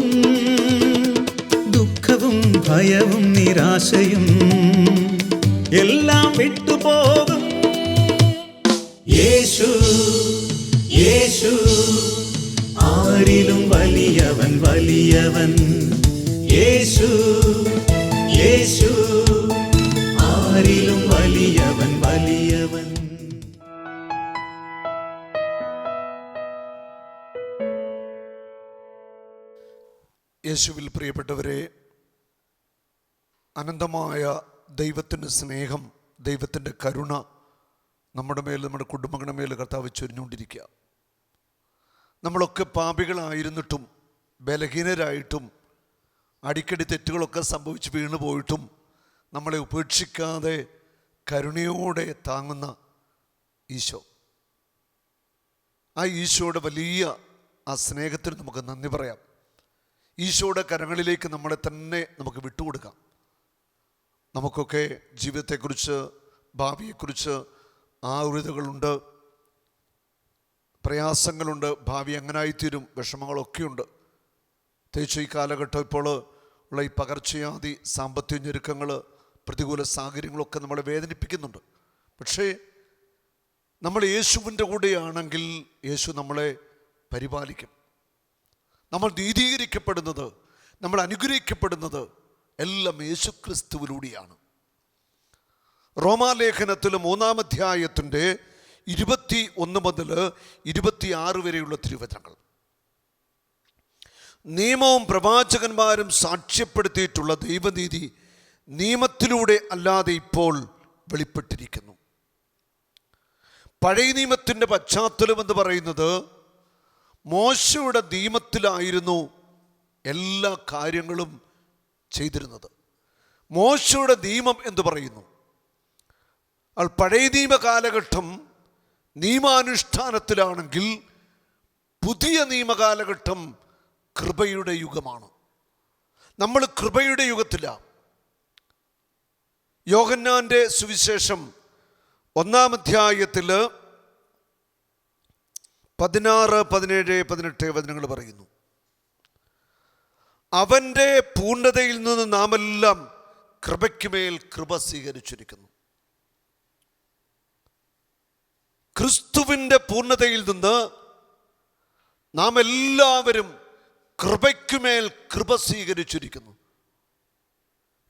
വിട്ടുപോകും ദുഃഖവും ഭയവും നിരാശയും എല്ലാം വിട്ടുപോകും യേശു യേശു ആരിലും വലിയവൻ വലിയവൻ യേശു യേശു യേശുവിൽ പ്രിയപ്പെട്ടവരെ അനന്തമായ ദൈവത്തിന്റെ സ്നേഹം ദൈവത്തിന്റെ കരുണ നമ്മുടെ മേൽ നമ്മുടെ കുടുംബങ്ങളുടെ മേൽ കർത്താവ് ചൊരിഞ്ഞുകൊണ്ടിരിക്കുക. നമ്മളൊക്കെ പാപികളായിരുന്നിട്ടും ബലഹീനരായിട്ടും അടിക്കടി തെറ്റുകളൊക്കെ സംഭവിച്ച് വീണു പോയിട്ടും നമ്മളെ ഉപേക്ഷിക്കാതെ കരുണയോടെ താങ്ങുന്ന ഈശോ. ആ ഈശോയുടെ വലിയ ആ സ്നേഹത്തിന് നമുക്ക് നന്ദി പറയാം. ഈശോയുടെ കരങ്ങളിലേക്ക് നമ്മളെ തന്നെ നമുക്ക് വിട്ടുകൊടുക്കാം. നമുക്കൊക്കെ ജീവിതത്തെക്കുറിച്ച് ഭാവിയെക്കുറിച്ച് ആകുലതകളുണ്ട്. പ്രയാസങ്ങളുണ്ട്. ഭാവി അങ്ങനായിത്തീരും വിഷമങ്ങളൊക്കെയുണ്ട്. പ്രത്യേകിച്ച് ഈ കാലഘട്ടം ഇപ്പോൾ ഉള്ള ഈ പകർച്ചയാതി സാമ്പത്തിക ഞെരുക്കങ്ങൾ പ്രതികൂല സാഹചര്യങ്ങളൊക്കെ നമ്മളെ വേദനിപ്പിക്കുന്നുണ്ട്. പക്ഷേ നമ്മൾ യേശുവിന്റെ കൂടെയാണെങ്കിൽ യേശു നമ്മളെ പരിപാലിക്കും. നമ്മൾ നീതീകരിക്കപ്പെടുന്നത് നമ്മൾ അനുഗ്രഹിക്കപ്പെടുന്നത് എല്ലാം യേശുക്രിസ്തുവിലൂടെയാണ്. റോമാലേഖനത്തിൽ മൂന്നാം അധ്യായത്തിന്റെ ഇരുപത്തി ഒന്ന് മുതൽ ഇരുപത്തിയാറ് വരെയുള്ള തിരുവചനങ്ങൾ. നിയമവും പ്രവാചകന്മാരും സാക്ഷ്യപ്പെടുത്തിയിട്ടുള്ള ദൈവനീതി നിയമത്തിലൂടെ അല്ലാതെ ഇപ്പോൾ വെളിപ്പെട്ടിരിക്കുന്നു. പഴയ നിയമത്തിന്റെ പശ്ചാത്തലം എന്ന് പറയുന്നത് മോശയുടെ നിയമത്തിലായിരുന്നു എല്ലാ കാര്യങ്ങളും ചെയ്തിരുന്നത്. മോശയുടെ നിയമം എന്ന് പറയുന്നു. അൾ പഴയ നിയമ കാലഘട്ടം നിയമാനുഷ്ഠാനത്തിലാണെങ്കിൽ പുതിയ നിയമകാലഘട്ടം കൃപയുടെ യുഗമാണ്. നമ്മൾ കൃപയുടെ യുഗത്തിലാണ് യോഹന്നാന്റെ സുവിശേഷം ഒന്നാം അധ്യായത്തിൽ പതിനാറ് പതിനേഴ് പതിനെട്ട് വചനങ്ങൾ പറയുന്നു. അവന്റെ പൂർണതയിൽ നിന്ന് നാമെല്ലാം കൃപയ്ക്കുമേൽ കൃപ സ്വീകരിച്ചിരിക്കുന്നു. ക്രിസ്തുവിന്റെ പൂർണതയിൽ നിന്ന് നാം എല്ലാവരും കൃപയ്ക്കുമേൽ കൃപ സ്വീകരിച്ചിരിക്കുന്നു.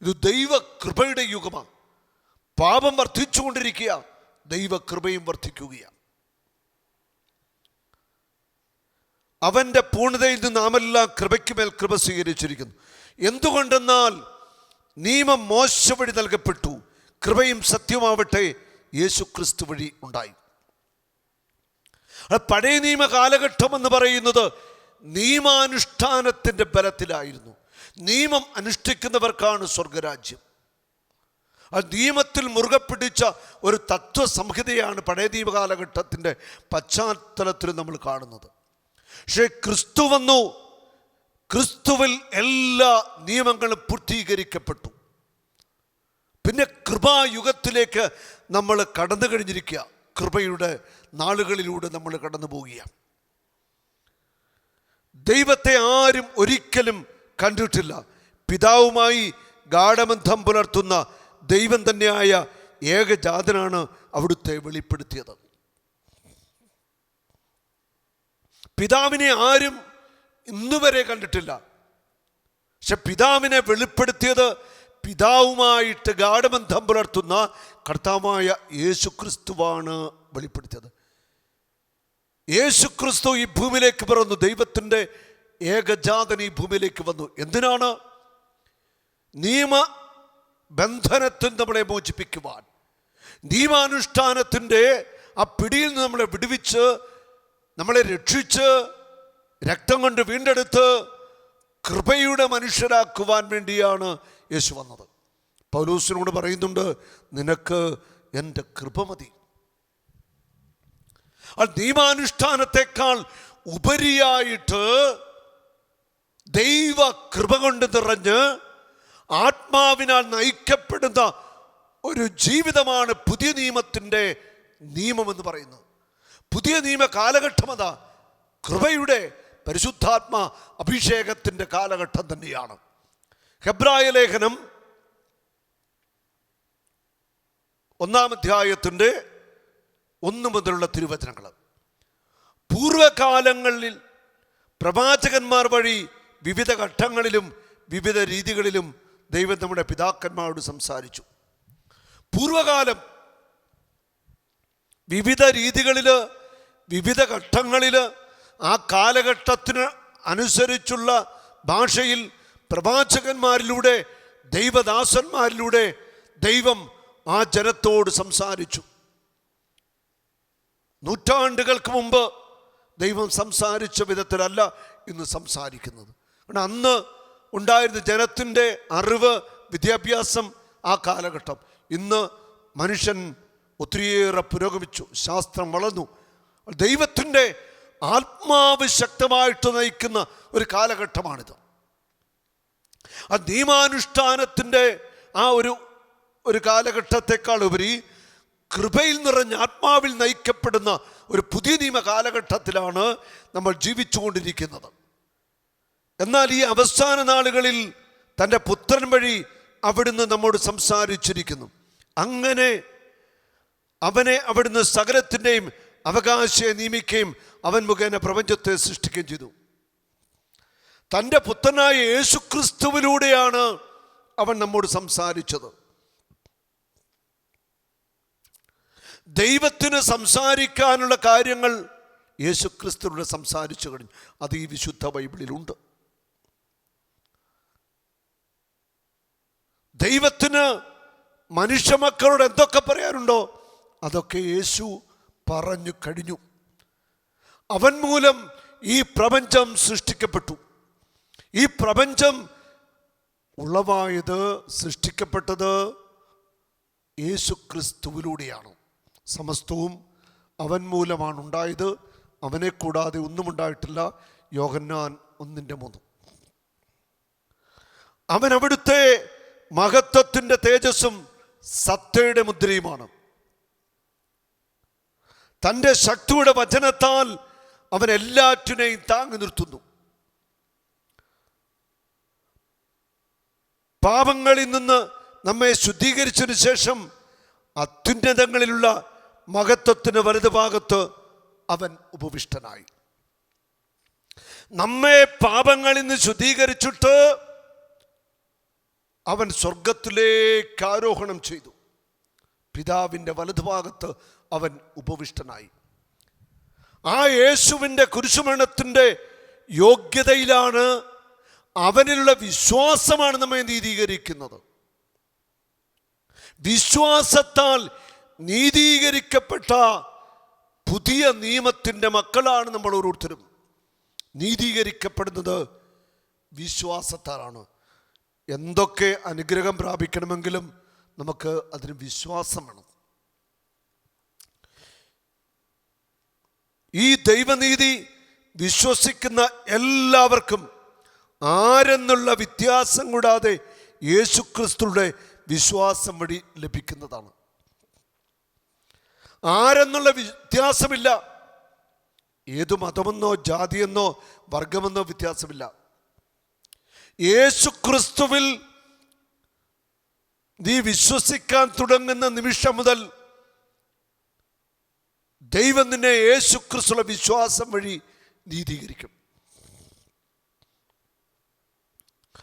ഇത് ദൈവ കൃപയുടെ യുഗമാണ്. പാപം വർദ്ധിച്ചുകൊണ്ടിരിക്കുക ദൈവകൃപയും വർദ്ധിക്കുകയാണ്. അവന്റെ പൂർണതയിൽ നിന്ന് നാമെല്ലാം കൃപയ്ക്കുമേൽ കൃപ സ്വീകരിച്ചിരിക്കുന്നു. എന്തുകൊണ്ടെന്നാൽ നിയമം മോശ വഴി നൽകപ്പെട്ടു. കൃപയും സത്യമാവട്ടെ യേശു ക്രിസ്തു വഴി ഉണ്ടായി. പഴയ നിയമ കാലഘട്ടം എന്ന് പറയുന്നത് നിയമാനുഷ്ഠാനത്തിന്റെ ബലത്തിലായിരുന്നു. നിയമം അനുഷ്ഠിക്കുന്നവർക്കാണ് സ്വർഗരാജ്യം. ആ നിയമത്തിൽ മുറുകെ പിടിച്ച ഒരു തത്വസംഹിതയാണ് പഴയ നിയമ കാലഘട്ടത്തിന്റെ പശ്ചാത്തലത്തിൽ നമ്മൾ കാണുന്നത്. പക്ഷേ ക്രിസ്തു വന്നു. ക്രിസ്തുവിൽ എല്ലാ നിയമങ്ങളും പൂർത്തീകരിക്കപ്പെട്ടു. പിന്നെ കൃപായുഗത്തിലേക്ക് നമ്മൾ കടന്നു കഴിഞ്ഞിരിക്കുക. കൃപയുടെ നാളുകളിലൂടെ നമ്മൾ കടന്നു പോവുകയാണ്. ദൈവത്തെ ആരും ഒരിക്കലും കണ്ടിട്ടില്ല. പിതാവുമായി ഗാഠബന്ധം പുലർത്തുന്ന ദൈവം തന്നെയായ ഏകജാതനാണ് അവിടുത്തെ വെളിപ്പെടുത്തിയത്. പിതാവിനെ ആരും ഇന്നുവരെ കണ്ടിട്ടില്ല. പക്ഷെ പിതാവിനെ വെളിപ്പെടുത്തിയത് പിതാവുമായിട്ട് ഗാഠബന്ധം പുലർത്തുന്ന കർത്താവായ യേശുക്രിസ്തുവാണ് വെളിപ്പെടുത്തിയത്. യേശുക്രിസ്തു ഈ ഭൂമിയിലേക്ക് പിറന്നു. ദൈവത്തിന്റെ ഏകജാതൻ ഈ ഭൂമിയിലേക്ക് വന്നു. എന്തിനാണ്? നിയമ ബന്ധനത്തിൽ നമ്മളെ മോചിപ്പിക്കുവാൻ. നിയമാനുഷ്ഠാനത്തിന്റെ ആ പിടിയിൽ നിന്ന് നമ്മളെ വിടുവിച്ച് നമ്മളെ രക്ഷിച്ച് രക്തം കൊണ്ട് വീണ്ടെടുത്ത് കൃപയുടെ മനുഷ്യരാക്കുവാൻ വേണ്ടിയാണ് യേശു വന്നത്. പൗലൂസിനോട് പറയുന്നുണ്ട് നിനക്ക് എന്റെ കൃപ മതി. ആ നിയമാനുഷ്ഠാനത്തെക്കാൾ ഉപരിയായിട്ട് ദൈവ കൃപ കൊണ്ട് നിറഞ്ഞ് ആത്മാവിനാൽ നയിക്കപ്പെടുന്ന ഒരു ജീവിതമാണ് പുതിയ നിയമത്തിന്റെ നിയമമെന്ന് പറയുന്നത് പുതിയ നിയമ കാലഘട്ടം അതാ. കൃപയുടെ പരിശുദ്ധാത്മ അഭിഷേകത്തിന്റെ കാലഘട്ടം തന്നെയാണ്. ഹെബ്രായ ലേഖനം ഒന്നാം അധ്യായത്തിന്റെ ഒന്ന് മുതലുള്ള തിരുവചനങ്ങൾ. പൂർവകാലങ്ങളിൽ പ്രവാചകന്മാർ വഴി വിവിധ ഘട്ടങ്ങളിലും വിവിധ രീതികളിലും ദൈവം നമ്മുടെ പിതാക്കന്മാരോട് സംസാരിച്ചു. പൂർവകാലം വിവിധ രീതികളിൽ വിവിധ ഘട്ടങ്ങളിൽ ആ കാലഘട്ടത്തിന് അനുസരിച്ചുള്ള ഭാഷയിൽ പ്രവാചകന്മാരിലൂടെ ദൈവദാസന്മാരിലൂടെ ദൈവം ആ ജനത്തോട് സംസാരിച്ചു. നൂറ്റാണ്ടുകൾക്ക് മുമ്പ് ദൈവം സംസാരിച്ച വിധത്തിലല്ല ഇന്ന് സംസാരിക്കുന്നത്. കാരണം അന്ന് ഉണ്ടായിരുന്ന ജനത്തിന്റെ അറിവ് വിദ്യാഭ്യാസം ആ കാലഘട്ടം. ഇന്ന് മനുഷ്യൻ ഒത്തിരിയേറെ പുരോഗമിച്ചു ശാസ്ത്രം വളർന്നു. ദൈവത്തിന്റെ ആത്മാവ് ശക്തമായിട്ട് നയിക്കുന്ന ഒരു കാലഘട്ടമാണിത്. ആ നിയമാനുഷ്ഠാനത്തിന്റെ ആ ഒരു ഒരു കാലഘട്ടത്തെക്കാൾ ഉപരി കൃപയിൽ നിറഞ്ഞ ആത്മാവിൽ നയിക്കപ്പെടുന്ന ഒരു പുതിയ നിയമ കാലഘട്ടത്തിലാണ് നമ്മൾ ജീവിച്ചുകൊണ്ടിരിക്കുന്നത്. എന്നാൽ ഈ അവസാന നാളുകളിൽ തന്റെ പുത്രൻ വഴി അവിടുന്ന് നമ്മോട് സംസാരിച്ചിരിക്കുന്നു. അങ്ങനെ അവനെ അവിടുന്ന് സകലത്തിന്റെയും അവകാശയെ നിയമിക്കുകയും അവൻ മുഖേന പ്രപഞ്ചത്തെ സൃഷ്ടിക്കുകയും ചെയ്തു. തന്റെ പുത്രനായ യേശുക്രിസ്തുവിലൂടെയാണ് അവൻ നമ്മോട് സംസാരിച്ചത്. ദൈവത്തിന് സംസാരിക്കാനുള്ള കാര്യങ്ങൾ യേശുക്രിസ്തുവിലൂടെ സംസാരിച്ചു കഴിഞ്ഞു. അത് ഈ വിശുദ്ധ ബൈബിളിലുണ്ട്. ദൈവത്തിന് മനുഷ്യമക്കളോട് എന്തൊക്കെ പറയാനുണ്ടോ? അതൊക്കെ യേശു പറഞ്ഞു കഴിഞ്ഞു. അവൻ മൂലം ഈ പ്രപഞ്ചം സൃഷ്ടിക്കപ്പെട്ടു. ഈ പ്രപഞ്ചം ഉളവായത് സൃഷ്ടിക്കപ്പെട്ടത് യേശു ക്രിസ്തുവിലൂടെയാണ് സമസ്തവും അവൻ മൂലമാണ് ഉണ്ടായത്. അവനെ കൂടാതെ ഒന്നും ഉണ്ടായിട്ടില്ല. യോഹന്നാൻ ഒന്നിന്റെ മൂന്ന്. അവൻ അവിടുത്തെ മഹത്വത്തിന്റെ തേജസ്സും സത്തയുടെ മുദ്രയുമാണ്. തന്റെ ശക്തിയുടെ വചനത്താൽ അവൻ എല്ലാറ്റിനെയും താങ്ങി നിർത്തുന്നു. പാപങ്ങളിൽ നിന്ന് നമ്മെ ശുദ്ധീകരിച്ചതിന് ശേഷം അത്യുന്നതങ്ങളിലുള്ള മഹത്വത്തിന് വലതുഭാഗത്ത് അവൻ ഉപവിഷ്ടനായി. നമ്മെ പാപങ്ങളിൽ നിന്ന് ശുദ്ധീകരിച്ചിട്ട് അവൻ സ്വർഗത്തിലേക്ക് ആരോഹണം ചെയ്തു. പിതാവിന്റെ വലതുഭാഗത്ത് അവൻ ഉപവിഷ്ടനായി. ആ യേശുവിന്റെ കുരിശുമരണത്തിന്റെ യോഗ്യതയിലാണ് അവനിലുള്ള വിശ്വാസമാണ് നമ്മെ നീതീകരിക്കുന്നത്. വിശ്വാസത്താൽ നീതീകരിക്കപ്പെട്ട പുതിയ നിയമത്തിന്റെ മക്കളാണ് നമ്മൾ ഓരോരുത്തരും. നീതീകരിക്കപ്പെടുന്നത് വിശ്വാസത്താലാണ്. എന്തൊക്കെ അനുഗ്രഹം പ്രാപിക്കണമെങ്കിലും നമുക്ക് അതിന് വിശ്വാസം വേണം. ഈ ദൈവനീതി വിശ്വസിക്കുന്ന എല്ലാവർക്കും ആരെന്നുള്ള വ്യത്യാസം കൂടാതെ യേശുക്രിസ്തുയുടെ വിശ്വാസം വഴി ലഭിക്കുന്നതാണ്. ആരെന്നുള്ള വ്യത്യാസമില്ല. ഏതു മതമെന്നോ ജാതിയെന്നോ വർഗമെന്നോ വ്യത്യാസമില്ല. യേശുക്രിസ്തുവിൽ നീ വിശ്വസിക്കാൻ തുടങ്ങുന്ന നിമിഷം മുതൽ ദൈവം നിന്നെ യേശു ക്രിസ്തുള്ള വിശ്വാസം വഴി നീതീകരിക്കും.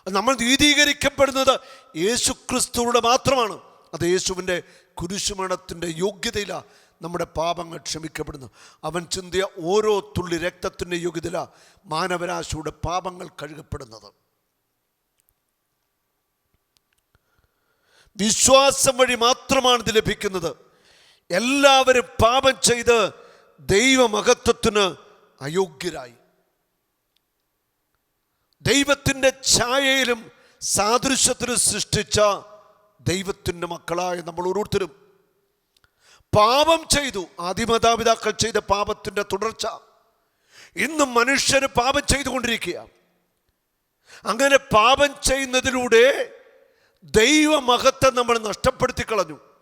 നമ്മൾ നീതീകരിക്കപ്പെടുന്നത് യേശു ക്രിസ്തുവിടെ മാത്രമാണ്. അത് യേശുവിന്റെ കുരിശുമരണത്തിന്റെ യോഗ്യതയില നമ്മുടെ പാപങ്ങൾ ക്ഷമിക്കപ്പെടുന്നു അവൻ ചിന്തിയ ഓരോ തുള്ളി രക്തത്തിന്റെ യോഗ്യതയില മാനവരാശിയുടെ പാപങ്ങൾ കഴുകപ്പെടുന്നത്. വിശ്വാസം വഴി മാത്രമാണ് ഇത് ലഭിക്കുന്നത്. എല്ലാവരും പാപം ചെയ്ത് ദൈവമഹത്വത്തിന് അയോഗ്യരായി. ദൈവത്തിന്റെ ഛായയിലും സാദൃശ്യത്തിലും സൃഷ്ടിച്ച ദൈവത്തിന്റെ മക്കളായ നമ്മൾ ഓരോരുത്തരും. പാപം ചെയ്തു. ആദിമാതാപിതാക്കൾ ചെയ്ത പാപത്തിന്റെ തുടർച്ച. ഇന്നും മനുഷ്യർ പാപം ചെയ്തുകൊണ്ടിരിക്കുക. അങ്ങനെ പാപം ചെയ്യുന്നതിലൂടെ ദൈവമഹത്വം നമ്മൾ നഷ്ടപ്പെടുത്തി കളഞ്ഞു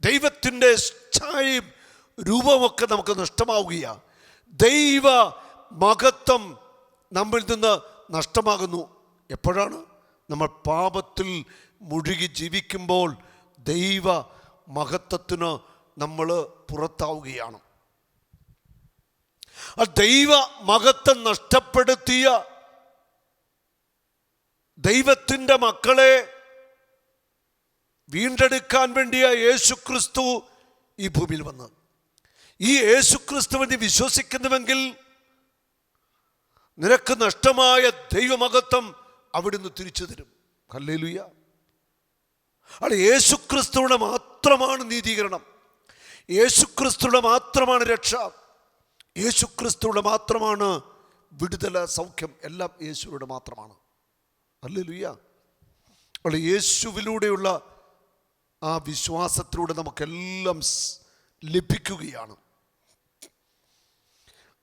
ദൈവത്തിന്റെ ഛായയും രൂപമൊക്കെ നമുക്ക് നഷ്ടമാവുകയാണ് ദൈവ മഹത്വം നമ്മിൽ നിന്ന് നഷ്ടമാകുന്നു. എപ്പോഴാണ്? നമ്മൾ പാപത്തിൽ മുഴുകി ജീവിക്കുമ്പോൾ ദൈവ മഹത്വത്തിന് നമ്മൾ പുറത്താവുകയാണ്. ആ ദൈവ മഹത്വം നഷ്ടപ്പെടുത്തിയ ദൈവത്തിന്റെ മക്കളെ വീണ്ടെടുക്കാൻ വേണ്ടിയ യേശു ക്രിസ്തു ഈ ഭൂമിയിൽ വന്ന്. ഈ യേശു ക്രിസ്തുവിനെ വിശ്വസിക്കുന്നുവെങ്കിൽ നിനക്ക് നഷ്ടമായ ദൈവമകത്വം അവിടുന്ന് തിരിച്ചു തരും. കല്ലേലുയ്യ അവിടെ യേശുക്രിസ്തുവിടെ മാത്രമാണ് നീതീകരണം. യേശുക്രിസ്തുവിടെ മാത്രമാണ് രക്ഷ. യേശുക്രിസ്തുവിടെ മാത്രമാണ് വിടുതല സൗഖ്യം. എല്ലാം യേശുവിടെ മാത്രമാണ്. അല്ലേ ലുയ്യ അവിടെ യേശുവിലൂടെയുള്ള ആ വിശ്വാസത്തിലൂടെ നമുക്കെല്ലാം ലഭിക്കുകയാണ്.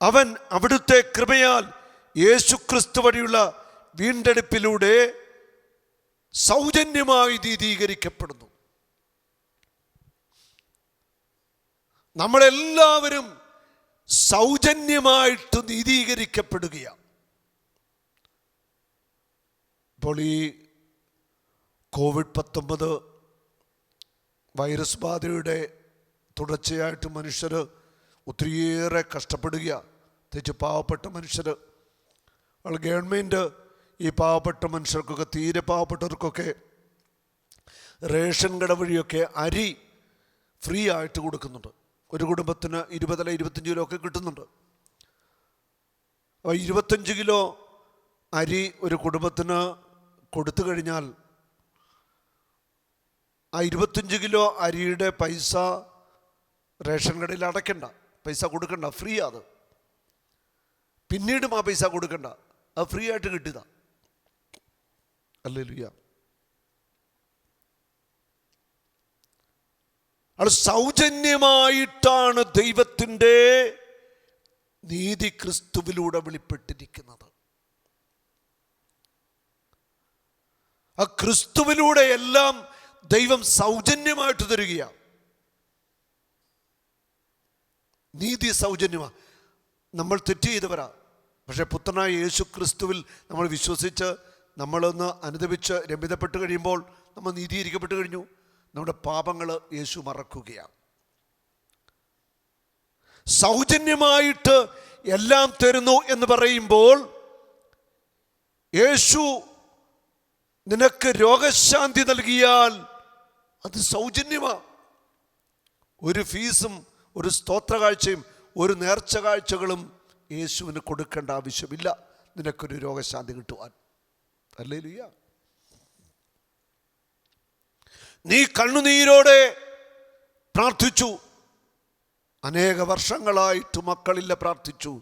അവൻ അവിടുത്തെ കൃപയാൽ യേശുക്രിസ്തു വഴിയുള്ള വീണ്ടെടുപ്പിലൂടെ സൗജന്യമായി ദീതീകരിക്കപ്പെടുന്നു. നമ്മളെല്ലാവരും സൗജന്യമായിട്ട് നീതീകരിക്കപ്പെടുകയാണ്. ഇപ്പോൾ ഈ കോവിഡ് പത്തൊമ്പത് വൈറസ് ബാധയുടെ തുടർച്ചയായിട്ട് മനുഷ്യർ ഒത്തിരിയേറെ കഷ്ടപ്പെടുക തിരിച്ച് പാവപ്പെട്ട മനുഷ്യർ അവൾ ഗവൺമെന്റ് ഈ പാവപ്പെട്ട മനുഷ്യർക്കൊക്കെ തീരെ പാവപ്പെട്ടവർക്കൊക്കെ റേഷൻ കട വഴിയൊക്കെ അരി ഫ്രീ ആയിട്ട് കൊടുക്കുന്നുണ്ട്. ഒരു കുടുംബത്തിന് ഇരുപതല്ല ഇരുപത്തഞ്ച് കിലോ ഒക്കെ കിട്ടുന്നുണ്ട്. അപ്പോൾ ഇരുപത്തഞ്ച് കിലോ അരി ഒരു കുടുംബത്തിന് കൊടുത്തു കഴിഞ്ഞാൽ ആ ഇരുപത്തഞ്ച് കിലോ അരിയുടെ പൈസ റേഷൻ കടയിൽ അടയ്ക്കണ്ട. പൈസ കൊടുക്കണ്ട. ഫ്രീ അത്. പിന്നീടും ആ പൈസ കൊടുക്കണ്ട. അത് ഫ്രീ ആയിട്ട് കിട്ടിയതാ. അല്ലേ ലുയ്യ അത് സൗജന്യമായിട്ടാണ് ദൈവത്തിന്റെ നീതി ക്രിസ്തുവിലൂടെ വെളിപ്പെട്ടിരിക്കുന്നത്. ആ ക്രിസ്തുവിലൂടെ എല്ലാം ദൈവം സൗജന്യമായിട്ട് തരികയാണ്. നീതി സൗജന്യമാണ് നമ്മൾ തെറ്റ് ചെയ്തവരാ. പക്ഷേ പുത്രനായ യേശു ക്രിസ്തുവിൽ നമ്മൾ വിശ്വസിച്ച് നമ്മളൊന്ന് അനുദപിച്ച് രമ്യതപ്പെട്ട് കഴിയുമ്പോൾ നമ്മൾ നീതീകരിക്കപ്പെട്ട് കഴിഞ്ഞു. നമ്മുടെ പാപങ്ങൾ യേശു മറക്കുകയാണ്. സൗജന്യമായിട്ട് എല്ലാം തരുന്നു എന്ന് പറയുമ്പോൾ യേശു നിനക്ക് രോഗശാന്തി നൽകിയാൽ അത് സൗജന്യമാണ് ഒരു ഫീസും ഒരു സ്തോത്ര കാഴ്ചയും ഒരു നേർച്ച കാഴ്ചകളും യേശുവിന് കൊടുക്കേണ്ട ആവശ്യമില്ല. നിനക്കൊരു രോഗശാന്തി കിട്ടുവാൻ. അല്ലേ ലുയ്യ നീ കണ്ണുനീരോടെ പ്രാർത്ഥിച്ചു. അനേക വർഷങ്ങളായിട്ട് മക്കളില്ല പ്രാർത്ഥിച്ചു.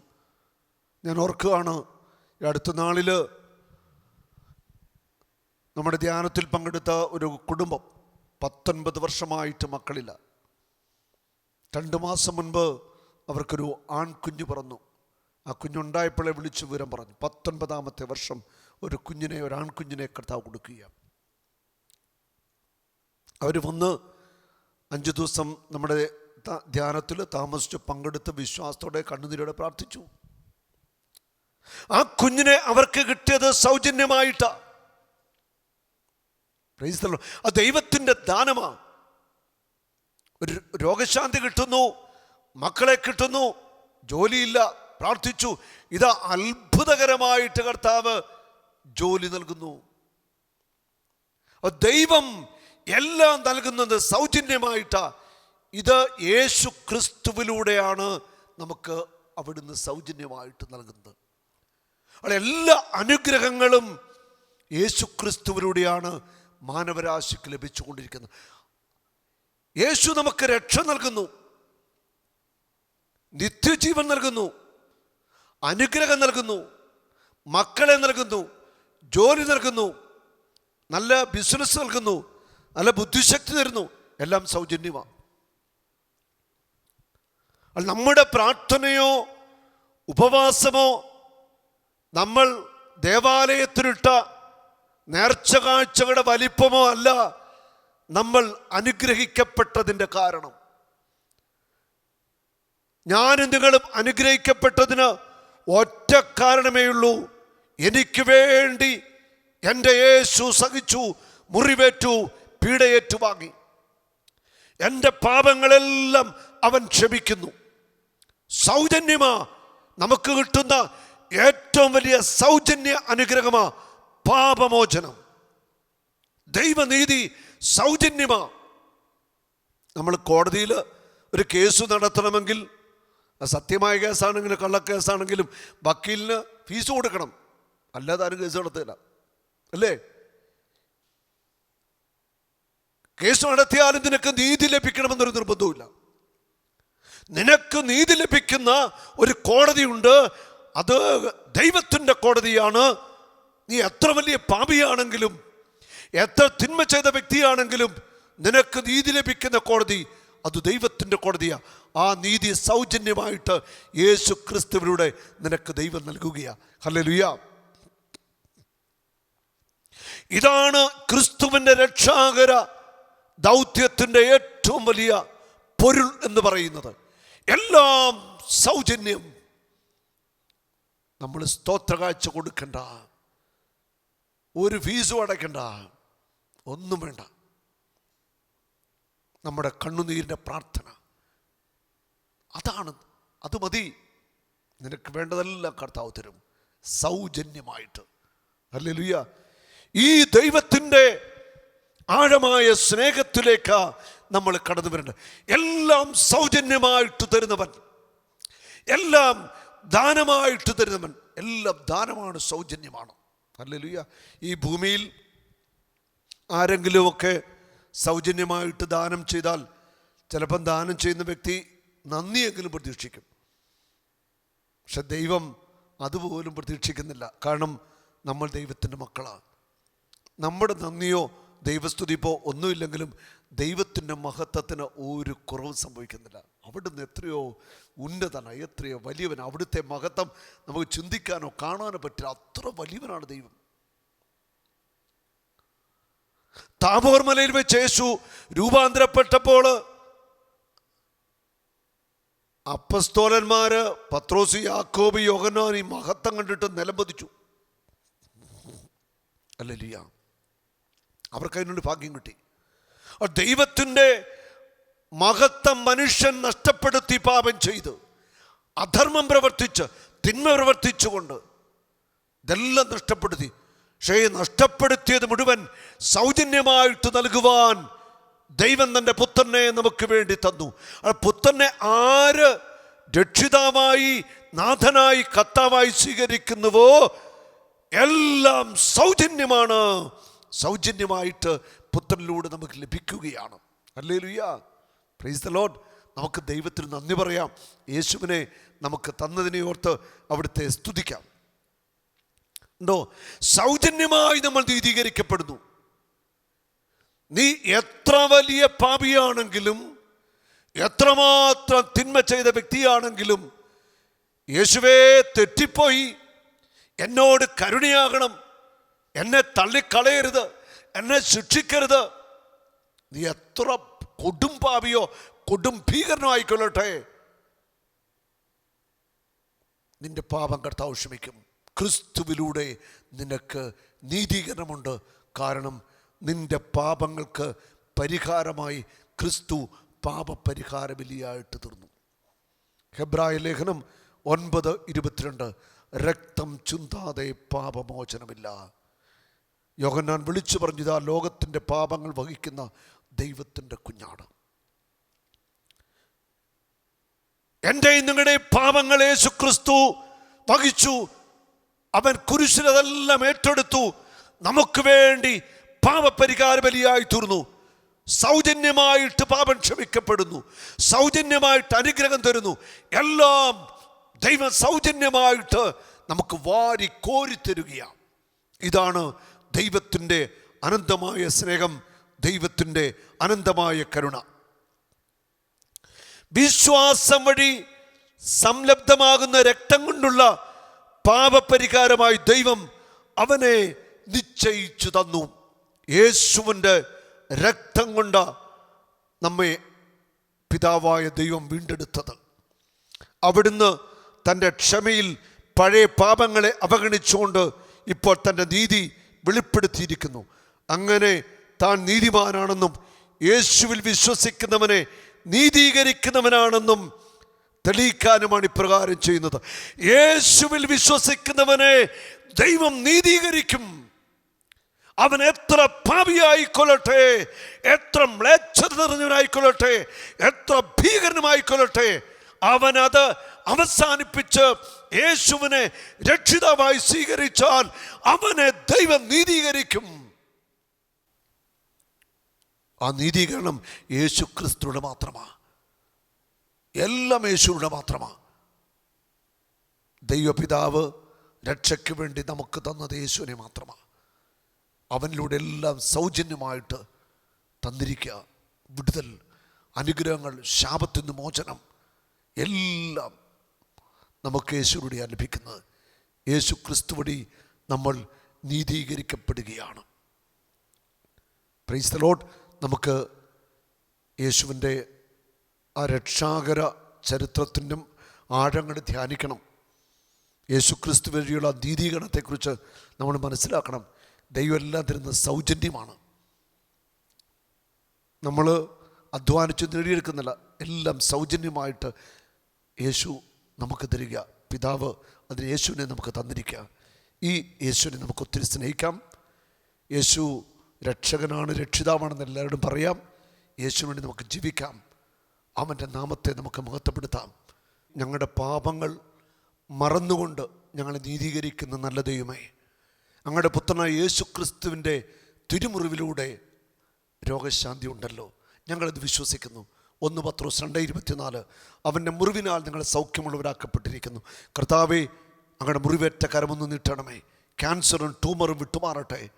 ഞാൻ ഓർക്കുകയാണ് അടുത്ത നാളിൽ നമ്മുടെ ധ്യാനത്തിൽ പങ്കെടുത്ത ഒരു കുടുംബം പത്തൊൻപത് വർഷമായിട്ട് മക്കളില്ല. രണ്ടു മാസം മുൻപ് അവർക്കൊരു ആൺകുഞ്ഞ് പിറന്നു. ആ കുഞ്ഞുണ്ടായപ്പോഴേ വിളിച്ചു വിവരം പറഞ്ഞു. പത്തൊൻപതാമത്തെ വർഷം ഒരു കുഞ്ഞിനെ ഒരു ആൺകുഞ്ഞിനെ കർത്താവ് കൊടുക്കുക അവർ വന്ന് അഞ്ച് ദിവസം നമ്മുടെ ധ്യാനത്തിൽ താമസിച്ച് പങ്കെടുത്ത് വിശ്വാസത്തോടെ കണ്ണുനീരോടെ പ്രാർത്ഥിച്ചു. ആ കുഞ്ഞിനെ അവർക്ക് കിട്ടിയത് സൗജന്യമായിട്ടാ. The ആ ദൈവത്തിന്റെ ദാനമാണ് ഒരു രോഗശാന്തി കിട്ടുന്നു മക്കളെ കിട്ടുന്നു ജോലിയില്ല പ്രാർത്ഥിച്ചു. ഇതാ അത്ഭുതകരമായിട്ട് കർത്താവ് ജോലി നൽകുന്നു. ദൈവം എല്ലാം നൽകുന്നത് സൗജന്യമായിട്ടാ. ഇത് യേശു ക്രിസ്തുവിലൂടെയാണ് നമുക്ക് അവിടുന്ന് സൗജന്യമായിട്ട് നൽകുന്നത്. അവിടെ എല്ലാ അനുഗ്രഹങ്ങളും യേശു ക്രിസ്തുവിലൂടെയാണ് മാനവരാശിക്ക് ലഭിച്ചുകൊണ്ടിരിക്കുന്നത് യേശു നമുക്ക് രക്ഷ നൽകുന്നു. നിത്യജീവൻ നൽകുന്നു. അനുഗ്രഹം നൽകുന്നു. മക്കളെ നൽകുന്നു. ജോലി നൽകുന്നു. നല്ല ബിസിനസ് നൽകുന്നു. നല്ല ബുദ്ധിശക്തി തരുന്നു. എല്ലാം സൗജന്യമാണ്. നമ്മുടെ പ്രാർത്ഥനയോ ഉപവാസമോ നമ്മൾ ദേവാലയത്തിലിട്ട നേർച്ച കാഴ്ചകളുടെ വലിപ്പമോ അല്ല നമ്മൾ അനുഗ്രഹിക്കപ്പെട്ടതിന്റെ കാരണം. ഞാനും നിങ്ങളും അനുഗ്രഹിക്കപ്പെട്ടതിന് ഒറ്റ കാരണമേ ഉള്ളൂ. എനിക്ക് വേണ്ടി എന്റെ യേശു സഹിച്ചു മുറിവേറ്റു പീഡയേറ്റു വാങ്ങി. എന്റെ പാപങ്ങളെല്ലാം അവൻ ക്ഷമിക്കുന്നു. സൗജന്യമാ നമുക്ക് കിട്ടുന്ന ഏറ്റവും വലിയ സൗജന്യ അനുഗ്രഹമാ പാപമോചനം. ദൈവനീതി സൗജന്യമാ. നമ്മൾ കോടതിയിൽ ഒരു കേസ് നടത്തണമെങ്കിൽ സത്യമായ കേസാണെങ്കിലും കള്ളക്കേസാണെങ്കിലും വക്കീലിന് ഫീസ് കൊടുക്കണം. അല്ലാതെ ആരും കേസ് നടത്തില്ല. അല്ലേ? കേസ് നടത്തിയാലും നിനക്ക് നീതി ലഭിക്കണമെന്നൊരു നിർബന്ധവുമില്ല. നിനക്ക് നീതി ലഭിക്കുന്ന ഒരു കോടതിയുണ്ട്. അത് ദൈവത്തിന്റെ കോടതിയാണ്. നീ എത്ര വലിയ പാപിയാണെങ്കിലും എത്ര തിന്മ ചെയ്ത വ്യക്തിയാണെങ്കിലും നിനക്ക് നീതി ലഭിക്കുന്ന കോടതി അത് ദൈവത്തിന്റെ കോടതിയാണ് ആ നീതി സൗജന്യമായിട്ട് യേശു ക്രിസ്തുവിലൂടെ നിനക്ക് ദൈവം നൽകുകയാ. ഹല്ലേലൂയ. ഇതാണ് ക്രിസ്തുവിന്റെ രക്ഷാകര ദൗത്യത്തിന്റെ ഏറ്റവും വലിയ പൊരുൾ എന്ന് പറയുന്നത്. എല്ലാം സൗജന്യം. നമ്മൾ സ്തോത്രകാഴ്ച കൊടുക്കണ്ട. ഒരു ഫീസും അടയ്ക്കണ്ട. ഒന്നും വേണ്ട. നമ്മുടെ കണ്ണുനീരിന്റെ പ്രാർത്ഥന. അതാണ്. അത് മതി. നിനക്ക് വേണ്ടതെല്ലാം കർത്താവ് തരും. സൗജന്യമായിട്ട്. അല്ലേ ലുയ്യ ഈ ദൈവത്തിന്റെ ആഴമായ സ്നേഹത്തിലേക്ക് നമ്മൾ കടന്നു വരേണ്ടത് എല്ലാം സൗജന്യമായിട്ട് തരുന്നവൻ. എല്ലാം ദാനമായിട്ട് തരുന്നവൻ. എല്ലാം ദാനമാണ് സൗജന്യമാണ്. അല്ലേ ലുയ്യ ഈ ഭൂമിയിൽ ആരെങ്കിലുമൊക്കെ സൗജന്യമായിട്ട് ദാനം ചെയ്താൽ ചിലപ്പം ദാനം ചെയ്യുന്ന വ്യക്തി നന്ദിയെങ്കിലും പ്രതീക്ഷിക്കും. പക്ഷെ ദൈവം അതുപോലും പ്രതീക്ഷിക്കുന്നില്ല. കാരണം നമ്മൾ ദൈവത്തിന്റെ മക്കളാണ്. നമ്മുടെ നന്ദിയോ ദൈവസ്തുതിപ്പോ ഒന്നുമില്ലെങ്കിലും ദൈവത്തിന്റെ മഹത്വത്തിന് ഒരു കുറവ് സംഭവിക്കുന്നില്ല. അവിടുന്ന് എത്രയോ ഉന്നതനാണ് എത്രയോ വലിയവൻ അവിടുത്തെ മഹത്വം നമുക്ക് ചിന്തിക്കാനോ കാണാനോ പറ്റില്ല. അത്ര വലിയവനാണ് ദൈവം. താബോർ മലയിൽ വെച്ച് യേശു രൂപാന്തരപ്പെട്ടപ്പോൾ അപ്പസ്തോലന്മാര് പത്രോസ് യാക്കോബ് യോഹന്നാൻ ഈ മഹത്വം കണ്ടിട്ട് നിലംപതിച്ചു. അല്ലല്ല അവർക്ക് അതിനൊരു ഭാഗ്യം കിട്ടി. ദൈവത്തിന്റെ മഹത്വം മനുഷ്യൻ നഷ്ടപ്പെടുത്തി പാപം ചെയ്ത്. അധർമ്മം പ്രവർത്തിച്ച് തിന്മ പ്രവർത്തിച്ചുകൊണ്ട് ഇതെല്ലാം നഷ്ടപ്പെടുത്തി. പക്ഷേ നഷ്ടപ്പെടുത്തിയത് മുഴുവൻ സൗജന്യമായിട്ട് നൽകുവാൻ ദൈവം തന്റെ പുത്രനെ നമുക്ക് വേണ്ടി തന്നു. ആ പുത്രനെ ആര് രക്ഷിതാവായി നാഥനായി കർത്താവായി സ്വീകരിക്കുന്നുവോ? എല്ലാം സൗജന്യമാണ്. സൗജന്യമായിട്ട് പുത്രനിലൂടെ നമുക്ക് ലഭിക്കുകയാണ്. അല്ലേ ലുയ്യ പ്രൈസ് ദ ലോഡ് നമുക്ക് ദൈവത്തിന് നന്ദി പറയാം. യേശുവിനെ നമുക്ക് തന്നതിനെ ഓർത്ത് അവിടുത്തെ സ്തുതിക്കാം. ഉണ്ടോ സൗജന്യമായി നമ്മൾ നീതീകരിക്കപ്പെടുന്നു. നീ എത്ര വലിയ പാപിയാണെങ്കിലും എത്രമാത്രം തിന്മ ചെയ്ത വ്യക്തിയാണെങ്കിലും യേശുവേ തെറ്റിപ്പോയി. എന്നോട് കരുണയാകണം. എന്നെ തള്ളിക്കളയരുത്. എന്നെ ശിക്ഷിക്കരുത്. നീ എത്ര കൊടും പാവിയോ കൊടും ഭീകരനോ ആയിക്കൊള്ളട്ടെ നിന്റെ പാപം കർത്താവ് ക്ഷമിക്കും. ക്രിസ്തുവിലൂടെ നിനക്ക് നീതീകരണമുണ്ട്. കാരണം നിന്റെ പാപങ്ങൾക്ക് പരിഹാരമായി ക്രിസ്തു പാപപരിഹാര ബലിയായിട്ട് തീർന്നു. ഹെബ്രായ ലേഖനം ഒൻപത് ഇരുപത്തിരണ്ട്. രക്തം ചുന്താതെ പാപമോചനമില്ല. യോഹന്നാൻ വിളിച്ചു പറഞ്ഞതാ ലോകത്തിന്റെ പാപങ്ങൾ വഹിക്കുന്ന ദൈവത്തിന്റെ കുഞ്ഞാണ് എന്റെയും നിങ്ങളുടെ പാപങ്ങൾ യേശു ക്രിസ്തു വഹിച്ചു. അവൻ കുരിശിലതെല്ലാം ഏറ്റെടുത്തു. നമുക്ക് വേണ്ടി പാപപരിഹാര ബലിയായി തീർന്നു. സൗജന്യമായിട്ട് പാപം ക്ഷമിക്കപ്പെടുന്നു. സൗജന്യമായിട്ട് അനുഗ്രഹം തരുന്നു. എല്ലാം ദൈവം സൗജന്യമായിട്ട് നമുക്ക് വാരി കോരിത്തരുകയാണ് ഇതാണ് ദൈവത്തിന്റെ അനന്തമായ സ്നേഹം. ദൈവത്തിന്റെ അനന്തമായ കരുണ. വിശ്വാസം വഴി സംലബ്ധമാകുന്ന രക്തം കൊണ്ടുള്ള പാപപരിഹാരമായി ദൈവം അവനെ നിശ്ചയിച്ചു തന്നു. യേശുവിന്റെ രക്തം കൊണ്ട് നമ്മെ പിതാവായ ദൈവം വീണ്ടെടുത്തത്. അവിടുന്ന് തന്റെ ക്ഷമയിൽ പഴയ പാപങ്ങളെ അവഗണിച്ചുകൊണ്ട് ഇപ്പോൾ തന്റെ നീതി വെളിപ്പെടുത്തിയിരിക്കുന്നു. അങ്ങനെ താൻ നീതിമാനാണെന്നും യേശുവിൽ വിശ്വസിക്കുന്നവനെ നീതീകരിക്കുന്നവനാണെന്നും തെളിയിക്കാനുമാണ് ഇപ്രകാരം ചെയ്യുന്നത്. യേശുവിൽ വിശ്വസിക്കുന്നവനെ ദൈവം നീതീകരിക്കും. അവൻ എത്ര പാപിയായിക്കൊള്ളട്ടെ എത്ര മ്ലേച്ഛത നിറഞ്ഞവനായിക്കൊള്ളട്ടെ എത്ര ഭീകരനുമായിക്കൊള്ളട്ടെ അവനത് അവസാനിപ്പിച്ച് യേശുവിനെ രക്ഷിതാവായി സ്വീകരിച്ചാൽ അവനെ ദൈവം നീതീകരിക്കും. ആ നീതീകരണം യേശു ക്രിസ്തുവിടെ മാത്രമാണ് എല്ലാം യേശുവിടെ മാത്രമാണ് ദൈവപിതാവ് രക്ഷയ്ക്ക് വേണ്ടി നമുക്ക് തന്നത് യേശുവിനെ മാത്രമാണ് അവനിലൂടെ എല്ലാം സൗജന്യമായിട്ട് തന്നിരിക്കുക. വിടുതൽ അനുഗ്രഹങ്ങൾ ശാപത്തിൽ നിന്ന് മോചനം എല്ലാം നമുക്ക് യേശുവിടെ ലഭിക്കുന്നത് യേശു ക്രിസ്തു വഴി നമ്മൾ നീതീകരിക്കപ്പെടുകയാണ്. പ്രൈസ് ദ ലോഡ് നമുക്ക് യേശുവിന്റെ ആ രക്ഷാകര ചരിത്രത്തിന്റെ ആഴങ്ങൾ ധ്യാനിക്കണം. യേശു ക്രിസ്തു വഴിയുള്ള ദീതീകരണത്തെക്കുറിച്ച് നമ്മൾ മനസ്സിലാക്കണം. ദൈവം എല്ലാം സൗജന്യമാണ്. നമ്മൾ അധ്വാനിച്ച് നേടിയെടുക്കുന്നില്ല. എല്ലാം സൗജന്യമായിട്ട് യേശു നമുക്ക് തരിക. പിതാവ് അതിന് യേശുവിനെ നമുക്ക് തന്നിരിക്കുക. ഈ യേശുവിനെ നമുക്ക് ഒത്തിരി സ്നേഹിക്കാം. യേശു രക്ഷകനാണ് രക്ഷിതാവാണെന്ന് എല്ലാവരോടും പറയാം. യേശുവിന് നമുക്ക് ജീവിക്കാം. അവന്റെ നാമത്തെ നമുക്ക് മഹത്വപ്പെടുത്താം. ഞങ്ങളുടെ പാപങ്ങൾ മറന്നുകൊണ്ട് ഞങ്ങളെ നീതീകരിക്കുന്ന നല്ല ദൈവമേ. അങ്ങയുടെ പുത്രനായ യേശു ക്രിസ്തുവിന്റെ തിരുമുറിവിലൂടെ രോഗശാന്തി ഉണ്ടല്ലോ. ഞങ്ങളത് വിശ്വസിക്കുന്നു. ഒന്ന് പത്രോസ് രണ്ട് ഇരുപത്തിനാല്. അവന്റെ മുറിവിനാൽ നിങ്ങൾ സൗഖ്യമുള്ളവരാക്കപ്പെട്ടിരിക്കുന്നു. കർത്താവെ അങ്ങയുടെ മുറിവേറ്റ കരമൊന്ന് നീട്ടണമേ. ക്യാൻസറും ട്യൂമറും വിട്ടുമാറട്ടെ.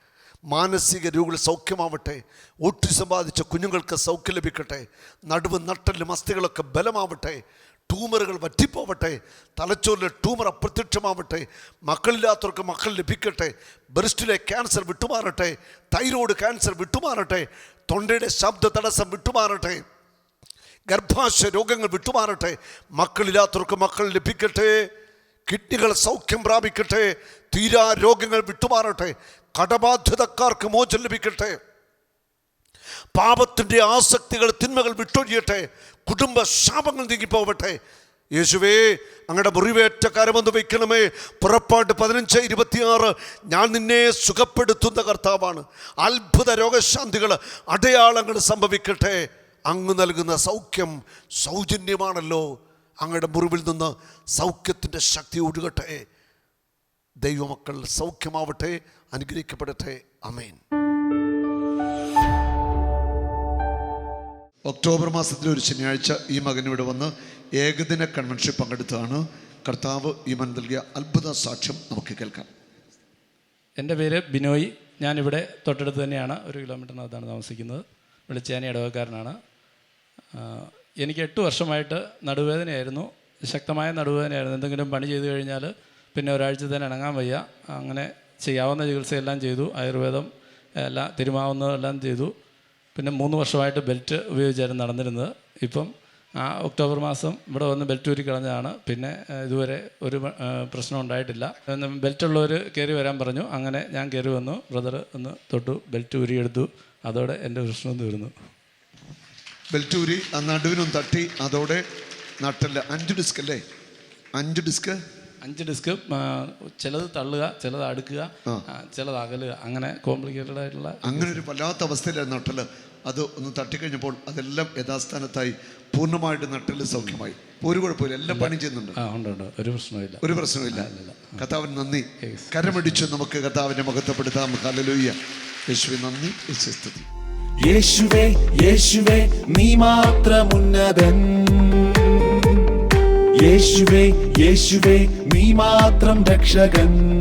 മാനസിക രോഗികൾ സൗഖ്യമാവട്ടെ ഓട്ടിസം ബാധിച്ച കുഞ്ഞുങ്ങൾക്ക് സൗഖ്യം ലഭിക്കട്ടെ നടുവ് നട്ടലും അസ്ഥികളൊക്കെ ബലമാവട്ടെ ട്യൂമറുകൾ വറ്റിപ്പോവട്ടെ തലച്ചോറിലെ ട്യൂമർ അപ്രത്യക്ഷമാവട്ടെ മക്കളില്ലാത്തവർക്ക് മക്കൾ ലഭിക്കട്ടെ ബ്രസ്റ്റിലെ ക്യാൻസർ വിട്ടുമാറട്ടെ തൈറോയ്ഡ് ക്യാൻസർ വിട്ടുമാറട്ടെ തൊണ്ടയുടെ ശബ്ദ തടസ്സം വിട്ടുമാറട്ടെ ഗർഭാശയ രോഗങ്ങൾ വിട്ടുമാറട്ടെ മക്കളില്ലാത്തവർക്ക് മക്കൾ ലഭിക്കട്ടെ കിഡ്നികൾ സൗഖ്യം പ്രാപിക്കട്ടെ തീരാ രോഗങ്ങൾ വിട്ടുമാറട്ടെ കടബാധ്യതക്കാർക്ക് മോചനം ലഭിക്കട്ടെ. പാപത്തിന്റെ ആസക്തികൾ തിന്മകൾ വിട്ടൊഴിയട്ടെ. കുടുംബ ശാപങ്ങൾ നീങ്ങിപ്പോവട്ടെ. യേശുവേ അങ്ങയുടെ മുറിവേറ്റ കരമൊന്ന് വയ്ക്കണമേ. പുറപ്പാട് പതിനഞ്ച് ഇരുപത്തിയാറ് ഞാൻ നിന്നെ സുഖപ്പെടുത്തുന്ന കർത്താവാണ്. അത്ഭുത രോഗശാന്തികൾ അടയാളങ്ങൾ സംഭവിക്കട്ടെ. അങ്ങ് നൽകുന്ന സൗഖ്യം സൗജന്യമാണല്ലോ. അങ്ങയുടെ മുറിവിൽ നിന്ന് സൗഖ്യത്തിന്റെ ശക്തി ഒഴുകട്ടെ. ദൈവമക്കൾ സൗഖ്യമാവട്ടെ അനുഗ്രഹിക്കപ്പെടട്ടെ. അമേൻ ഒക്ടോബർ മാസത്തിലെ ഒരു ശനിയാഴ്ച ഈ മകൻ ഇവിടെ വന്ന് ഏകദിന കൺവെൻഷൻ പങ്കെടുത്തതാണ്. കർത്താവ് ഈ മൻ നൽകിയ അത്ഭുത സാക്ഷ്യം നമുക്ക് കേൾക്കാം. എന്റെ പേര് ബിനോയ്. ഞാനിവിടെ തൊട്ടടുത്ത് തന്നെയാണ്. ഒരു കിലോമീറ്ററിനകത്താണ് താമസിക്കുന്നത്. വെളിച്ചാനി ഇടവക്കാരനാണ് എനിക്ക് എട്ട് വർഷമായിട്ട് നടുവേദനയായിരുന്നു. ശക്തമായ നടുവേദനയായിരുന്നു. എന്തെങ്കിലും പണി ചെയ്തു കഴിഞ്ഞാൽ പിന്നെ ഒരാഴ്ച തന്നെ ഇണങ്ങാൻ വയ്യ. അങ്ങനെ ചെയ്യാവുന്ന ചികിത്സയെല്ലാം ചെയ്തു. ആയുർവേദം എല്ലാം തിരുമാവുന്നതെല്ലാം ചെയ്തു. പിന്നെ മൂന്ന് വർഷമായിട്ട് ബെൽറ്റ് ഉപയോഗിച്ചായിരുന്നു നടന്നിരുന്നത്. ഇപ്പം ആ ഒക്ടോബർ മാസം ഇവിടെ വന്ന് ബെൽറ്റ് ഊരി കളഞ്ഞതാണ്. പിന്നെ ഇതുവരെ ഒരു പ്രശ്നം ഉണ്ടായിട്ടില്ല. ബെൽറ്റുള്ളവർ ബെൽറ്റ് കയറി വരാൻ പറഞ്ഞു. അങ്ങനെ ഞാൻ കയറി വന്നു. ബ്രദർ ഒന്ന് തൊട്ടു ബെൽറ്റ് ഊരിയെടുത്തു അതോടെ എന്റെ പ്രശ്നം തീർന്നു. ബെൽറ്റൂരി ആ നടുവിനും തട്ടി. അതോടെ നട്ടല്ല. അഞ്ച് ഡിസ്ക് അല്ലേ? അഞ്ച് ഡിസ്ക്? അഞ്ച് ഡിസ്ക് ചിലത് തള്ളുക ചിലത് അടുക്കുക ചിലത് അകലുക. അങ്ങനെ കോംപ്ലിക്കേറ്റഡ് ആയിട്ടുള്ള അങ്ങനെ ഒരു വല്ലാത്ത അവസ്ഥയിലായിരുന്നു നട്ടൽ അത് ഒന്ന് തട്ടിക്കഴിഞ്ഞപ്പോൾ അതെല്ലാം യഥാസ്ഥാനത്തായി പൂർണമായിട്ട് നട്ടൽ സൗഖ്യമായി. ഒരു കുഴപ്പമില്ല എല്ലാം പണി ചെയ്യുന്നുണ്ട്. ആ ഉണ്ട് ഉണ്ട്. ഒരു പ്രശ്നമില്ല ഒരു പ്രശ്നമില്ല കർത്താവിന് നന്ദി. കരമടിച്ച് നമുക്ക് കർത്താവിനെ മഹത്വപ്പെടുത്താം. ഹല്ലേലൂയ. യേശുവെ നന്ദി. യേശുവെ യേശുവേ യേശുവേ നീ മാത്രമുന്നതൻ. യേശുവേ യേശുവേ നീ മാത്രം രക്ഷകൻ.